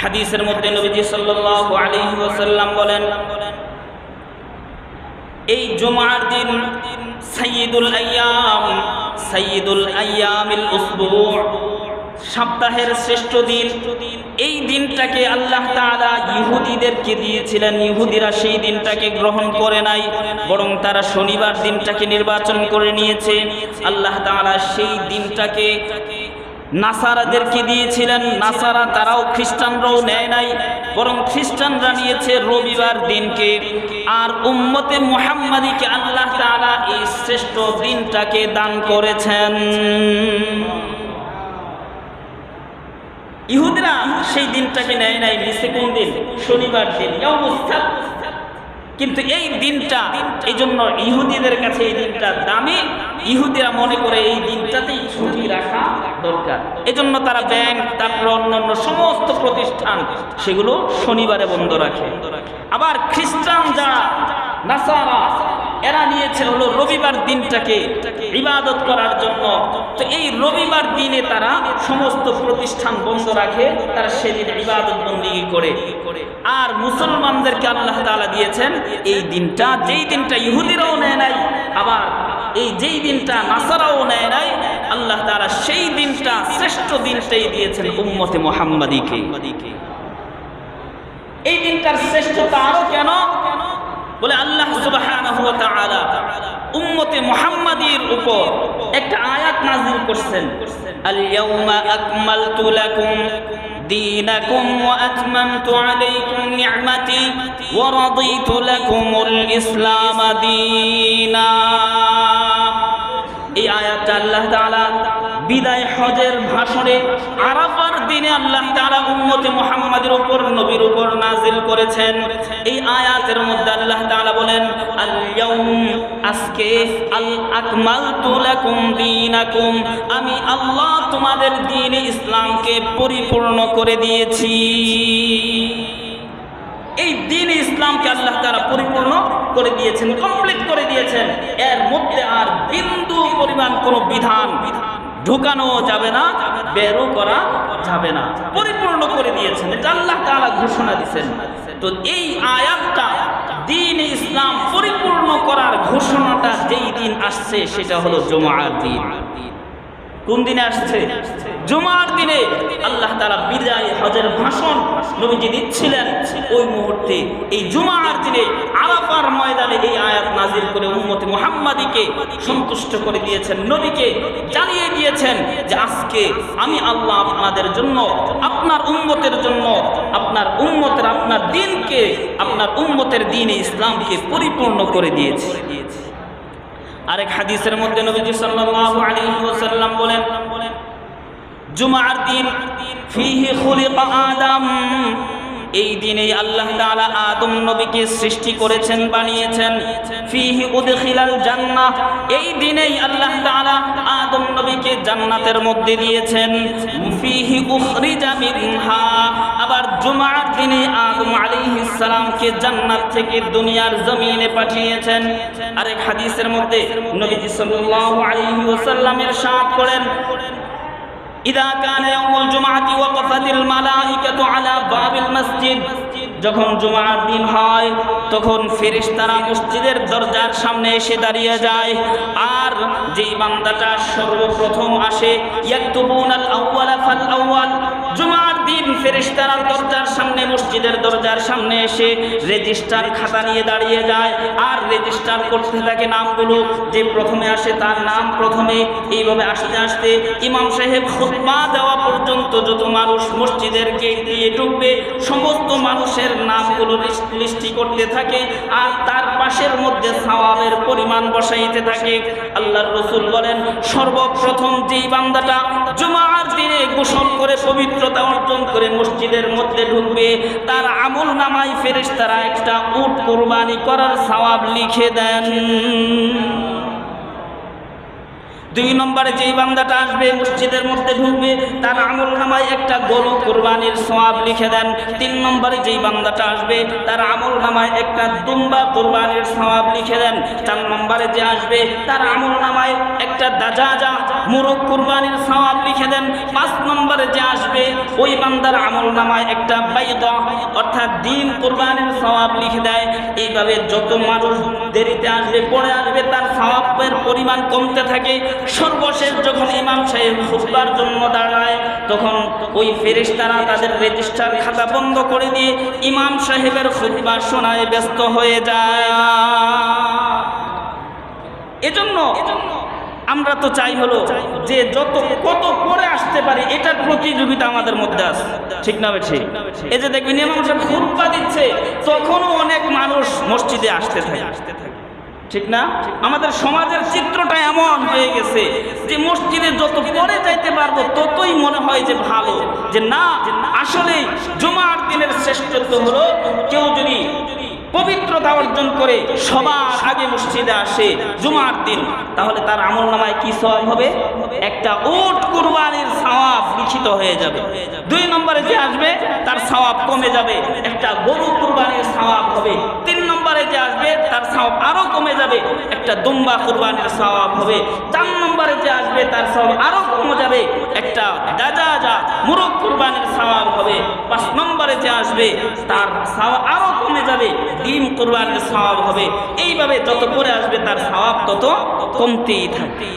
হাদিসের মধ্যে নবীজি সাল্লাল্লাহু আলাইহি ওয়াসাল্লাম বলেন, এই জুমার দিন সাইয়্যিদুল আইয়াম সাইয়্যিদুল আইয়ামিল উসবু' সপ্তাহের শ্রেষ্ঠ দিন। এই দিনটাকে আল্লাহ তাআলা ইহুদিদেরকে দিয়েছিলেন। ইহুদিরা সেই দিনটাকে গ্রহণ করে নাই, বরং তারা শনিবার দিনটাকে নির্বাচন করে নিয়েছে। আল্লাহ তাআলা সেই দিনটাকে নাসারাদেরকে দিয়েছিলেন। নাসারা তারাও খ্রিস্টানরাও নেয় নাই, বরং খ্রিস্টানরা নিয়েছে রবিবার দিনকে। আর উম্মতে মুহাম্মাদিকে আল্লাহ তাআলা এই শ্রেষ্ঠ দিনটাকে দান করেছেন। ইহুদিরা সেই দিনটাকে নেয় নাই, নিচে কোন দিন? শনিবার দিন। কিন্তু এই দিনটা, এই জন্য ইহুদিদের কাছে এই দিনটা দামি। ইহুদিরা মনে করে এই দিনটাতেই ছুটি রাখা দরকার। এজন্য তারা ব্যাংক, তারপর অন্যান্য সমস্ত প্রতিষ্ঠান, সেগুলো শনিবারে বন্ধ রাখে। আবার খ্রিস্টান যারা, নাসারা এরা নিয়েছে হলো রবিবার দিনটাকে ইবাদত করার জন্য। তো এই রবিবার দিনে তারা সমস্ত প্রতিষ্ঠান বন্ধ রাখে, তারা সেদিন ইবাদত বন্দী করে। আর মুসলমানদেরকে আল্লাহ তাআলা দিয়েছেন, এই দিনটা যেই দিনটা ইহুদিরাও নেয় নাই, আবার এই যেই দিনটা নাসারাও নেয় নাই, আল্লাহ তাআলা সেই দিনটা শ্রেষ্ঠ দিনটাই দিয়েছেন উম্মতে মুহাম্মাদিকে। এই দিনটার শ্রেষ্ঠতা আরও কেন? বলে আল্লাহ তাআলা উম্মতে মুহাম্মাদির উপর একটা আয়াত নাযিল করছেন। আল ইয়াউমা আকমালতু লাকুম আতমামতু আলাইকুম নি'মাতি ওয়া রাদিতু লাকুমুল ইসলাম দীনা। এই আয়াতটা আল্লাহ তাআলা বিদায় হজের ভাষণে আরাফার দিনে আল্লাহ তাআলা উম্মতে মুহাম্মাদের করেছেন। এই আয়াতের মধ্যে আল্লাহ তাআলা বলেন আল ইয়াউম আজকে আল আকমালতু লাকুম দীনাকুম। আমি আল্লাহ তোমাদের দ্বীন ইসলামকে পরিপূর্ণ করে দিয়েছি। এই দিন ইসলামকে আল্লাহ তারা পরিপূর্ণ করে দিয়েছেন, কমপ্লিট করে দিয়েছেন। এর মধ্যে আর বিন্দু পরিমাণ কোনো বিধান ঢুকানো যাবে না, বেরো করা যাবে না। পরিপূর্ণ করে দিয়েছেন। এটা আল্লাহ তাআলা ঘোষণা দিয়েছেন। তো এই আয়াতটা দিন ইসলাম পরিপূর্ণ করার ঘোষণাটা যেই দিন আসছে সেটা হলো জমা দিন। কোন দিনে আসছে? জুমার দিনে। আল্লাহ তারা বিদায় হজের ভাষণ নবীজি দিচ্ছিলেন। ওই মুহূর্তে, এই জুমার দিনে আরাফার ময়দানে এই আয়াত নাজিল করে উম্মতে মুহাম্মাদিকে সন্তুষ্ট করে দিয়েছেন, নবীকে জানিয়ে দিয়েছেন যে আজকে আমি আল্লাহ আপনাদের জন্য, আপনার উম্মতের জন্য, আপনার উম্মতের, আপনার দিনকে, আপনার উম্মতের দিনে ইসলামকে পরিপূর্ণ করে দিয়েছি। আরেক হাদিসের মধ্যে নবীজি সাল্লাল্লাহু আলাইহি ওয়াসাল্লাম বলেন, জুমার দিন ফিহি খুলিকা আদম। এই দিনেই আল্লাহ তাআলা আদম নবীকে সৃষ্টি করেছেন, বানিয়েছেন। ফিহি উদখিলাল জান্নাহ। এই দিনেই আল্লাহ তাআলা জান্নাতের মধ্যে দিয়েছেন ফিহি উখরিজা মিনহা আবার জুমার দিনে আদম আলাইহিস সালামকে জান্নাত থেকে দুনিয়ার জমিনে পাঠিয়েছেন আরেক হাদিসের মধ্যে নবীজি সাল্লাল্লাহু আলাইহি ওয়াসাল্লামের সাথ করেন إذا كان يوم الجمعة وقفت الملائكة على باب المسجد যখন জুমার দিন হয়, তখন ফেরেশতারা মসজিদের দরজার সামনে এসে দাঁড়িয়ে যায়। আর যেই বান্দাটা সর্বপ্রথম আসে জুমার দিন ফেরেশতারা দরজার সামনে, মসজিদের দরজার সামনে এসে রেজিস্টার খাতা নিয়ে দাঁড়িয়ে যায়। আর রেজিস্টার করতে থাকে নামগুলো, যে প্রথমে আসে তার নাম প্রথমে। এইভাবে আসতে আসতে ইমাম সাহেব খুতবা দেওয়া পর্যন্ত যত মানুষ মসজিদের গেট দিয়ে ঢুকবে, সমস্ত মানুষের নামগুলো লিস্ট- করতে থাকে আর তার পাশের মধ্যে সওয়াবের পরিমাণ বসাইতে থাকে। আল্লাহর রসুল বলেন, সর্বপ্রথম যেই বান্দাটা জুমার দিনে গোসল করে পবিত্রতা অর্জন করে মসজিদের মধ্যে ঢুকবে, তার আমল নামাই ফেরেশতারা একটা উট কোরবানি করার সওয়াব লিখে দেন। দুই নম্বরে যেই বান্দাটা আসবে, মসজিদের মধ্যে ঢুকবে, তার আমল নামায় একটা গরু কোরবানির সোয়াব লিখে দেন। তিন নম্বরে যেই বান্দাটা আসবে, তার আমল নামায় একটা দুম্বা কোরবানির সোয়াব লিখে দেন। চার নম্বরে যে আসবে, তার আমল নামায় একটা দাজাজা মুরগ কোরবানির সোয়াব লিখে দেন। পাঁচ নম্বরে যে আসবে, ওই বান্দার আমল নামায় একটা বাইদ, অর্থাৎ দিন কোরবানির সওয়াব লিখে দেয়। এইভাবে যত মানুষ দেরিতে আসবে, পড়ে আসবে, তার সওয়াবের পরিমাণ কমতে থাকে। সর্বশেষ যখন ইমাম সাহেব খুতবার জন্য দাঁড়ায়, তখন ওই ফেরেশতারা তাদের রেজিস্টার খাতা বন্ধ করে দিয়ে ইমাম সাহেবের খুতবা শোনায়, ব্যস্ত হয়ে যায়। এজন্য আমরা তো চাই হলো যে যত কত পরে আসতে পারি, এটার প্রতিযোগিতা আমাদের মধ্যে আছে। ঠিক না বেঠি? এই যে দেখবেন ইমাম সাহেব খুতবা দিচ্ছে, তখনও অনেক মানুষ মসজিদে আসতে থাকে আসতে থাকে। ঠিক না? আমাদের সমাজের চিত্রটা এমন হয়ে গেছে যে মসজিদে যত পরে যাইতে পারব, ততই মনে হয় যে ভালো। যে না, আসলে জুমার দিনের শ্রেষ্ঠত্ব হলো কেউ যদি পবিত্রতা অর্জন করে সবার আগে মসজিদে আসে জুমার দিন, তাহলে তার আমল নামায় কি সওয়াব হবে? একটা ওট কুরবানির সওয়াব লিখিত হয়ে যাবে। দুই নম্বরে যে আসবে, তার সওয়াব কমে যাবে। একটা গরু কুরবানির সওয়াব হবে। তিন নম্বরে যে আসবে তার সব আরও কমে যাবে, একটা দুম্বা কুরবানির স্বভাব হবে। চার নম্বরে যে আসবে, তার সব আরও কমে যাবে, একটা দাজা যা মুরগ কোরবানির স্বভাব হবে। পাঁচ নম্বরে যে আসবে, তার সব আরও কমে যাবে, ডিম কোরবানির স্বভাব হবে। এইভাবে যত করে আসবে, তার স্বভাব তত কমতেই থাকে